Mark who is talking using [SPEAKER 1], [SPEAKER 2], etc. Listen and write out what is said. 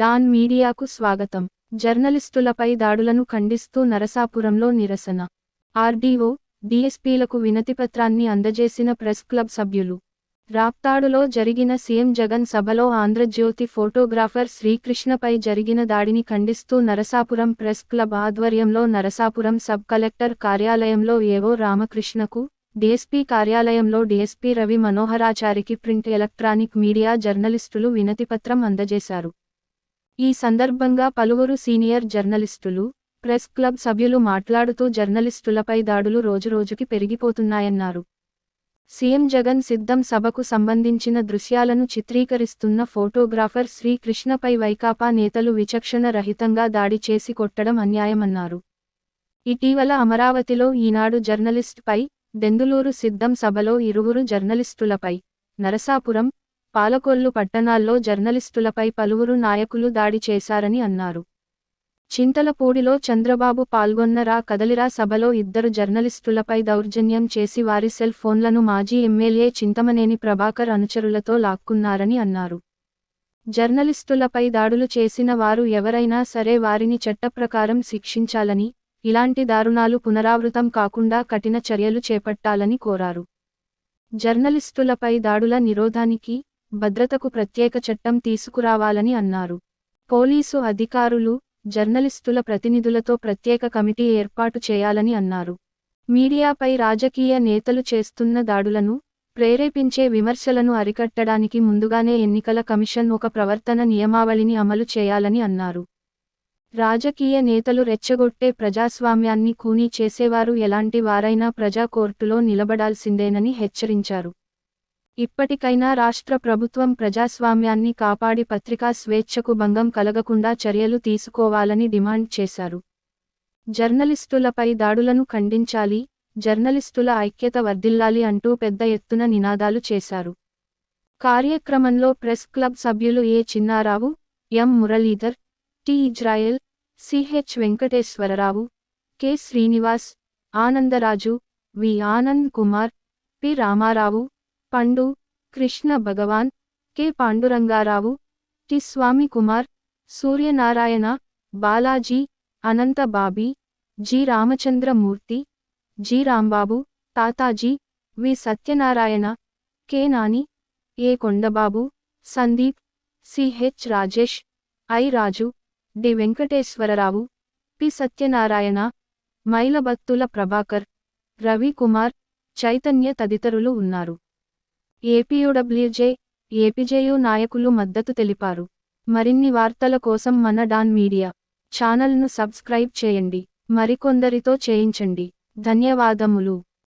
[SPEAKER 1] Don మీడియాకు స్వాగతం. జర్నలిస్టులపై దాడులను ఖండిస్తూ నరసాపురంలో నిరసన. ఆర్డీఓ డీఎస్పీలకు వినతిపత్రాన్ని అందజేసిన ప్రెస్ క్లబ్ సభ్యులు. రాప్తాడులో జరిగిన సీఎం జగన్ సభలో ఆంధ్రజ్యోతి ఫోటోగ్రాఫర్ శ్రీకృష్ణపై జరిగిన దాడిని ఖండిస్తూ నరసాపురం ప్రెస్ క్లబ్ ఆధ్వర్యంలో నరసాపురం సబ్ కలెక్టర్ కార్యాలయంలో ఏవో రామకృష్ణకు డీఎస్పీ కార్యాలయంలో డీఎస్పీ రవి మనోహరాచారికి ప్రింట్ ఎలక్ట్రానిక్ మీడియా జర్నలిస్టులు వినతిపత్రం అందజేశారు. ఈ సందర్భంగా పలువురు సీనియర్ జర్నలిస్టులు ప్రెస్ క్లబ్ సభ్యులు మాట్లాడుతూ జర్నలిస్టులపై దాడులు రోజురోజుకి పెరిగిపోతున్నాయన్నారు. సీఎం జగన్ సిద్ధం సభకు సంబంధించిన దృశ్యాలను చిత్రీకరిస్తున్న ఫోటోగ్రాఫర్ శ్రీకృష్ణపై వైకాపా నేతలు విచక్షణ రహితంగా దాడి చేసి కొట్టడం అన్యాయమన్నారు. ఇటీవల అమరావతిలో ఈనాడు జర్నలిస్టుపై దెందులూరు సిద్ధం సభలో ఇరువురు జర్నలిస్టులపై నరసాపురం పాలకొల్లు పట్టణాల్లో జర్నలిస్టులపై పలువురు నాయకులు దాడి చేశారని అన్నారు. చింతలపూడిలో చంద్రబాబు పాల్గొన్నరా కదలిరా సభలో ఇద్దరు జర్నలిస్టులపై దౌర్జన్యం చేసి వారి సెల్ ఫోన్లను మాజీ ఎమ్మెల్యే చింతమనేని ప్రభాకర్ అనుచరులతో లాక్కున్నారని అన్నారు. జర్నలిస్టులపై దాడులు చేసిన వారు ఎవరైనా సరే వారిని చట్టప్రకారం శిక్షించాలని ఇలాంటి దారుణాలు పునరావృతం కాకుండా కఠిన చర్యలు చేపట్టాలని కోరారు. జర్నలిస్టులపై దాడుల నిరోధానికి భద్రతకు ప్రత్యేక చట్టం తీసుకురావాలని అన్నారు. పోలీసు అధికారులు జర్నలిస్టుల ప్రతినిధులతో ప్రత్యేక కమిటీ ఏర్పాటు చేయాలని అన్నారు. మీడియాపై రాజకీయ నేతలు చేస్తున్న దాడులను ప్రేరేపించే విమర్శలను అరికట్టడానికి ముందుగానే ఎన్నికల కమిషన్ ఒక ప్రవర్తన నియమావళిని అమలు చేయాలని అన్నారు. రాజకీయ నేతలు రెచ్చగొట్టే ప్రజాస్వామ్యాన్ని కూనీ చేసేవారు ఎలాంటి వారైనా ప్రజా కోర్టులో నిలబడాల్సిందేనని హెచ్చరించారు. ఇప్పటికైనా రాష్ట్ర ప్రభుత్వం ప్రజాస్వామ్యాన్ని కాపాడి పత్రికా స్వేచ్ఛకు భంగం కలగకుండా చర్యలు తీసుకోవాలని డిమాండ్ చేశారు. జర్నలిస్టులపై దాడులను ఖండించాలి జర్నలిస్టుల ఐక్యత వర్ధిల్లాలి అంటూ పెద్ద ఎత్తున నినాదాలు చేశారు. కార్యక్రమంలో ప్రెస్ క్లబ్ సభ్యులు A Chinnarao M Muralidhar T Israel CH Venkateswararao K Srinivas Anandaraju V Anand Kumar P Ramarao Pandu Krishna Bhagavan K. Pandurangarao T. Swamy Kumar Suryanarayana Balaji Anantha Bobby G. Ramachandramurthy G. Rambabu Tataji V. Satyanarayana K. Nani A. Kondababu Sandeep CH Rajesh I. Raju D. Venkateswararao P. Satyanarayana Mylabathula Prabhakar Ravikumar Chaitanya తదితరులు ఉన్నారు. APUWJ APJU నాయకులు మద్దతు తెలిపారు. మరిన్ని వార్తల కోసం మన don media ఛానల్ను సబ్స్క్రైబ్ చేయండి. మరికొందరితో చేయించండి. ధన్యవాదములు.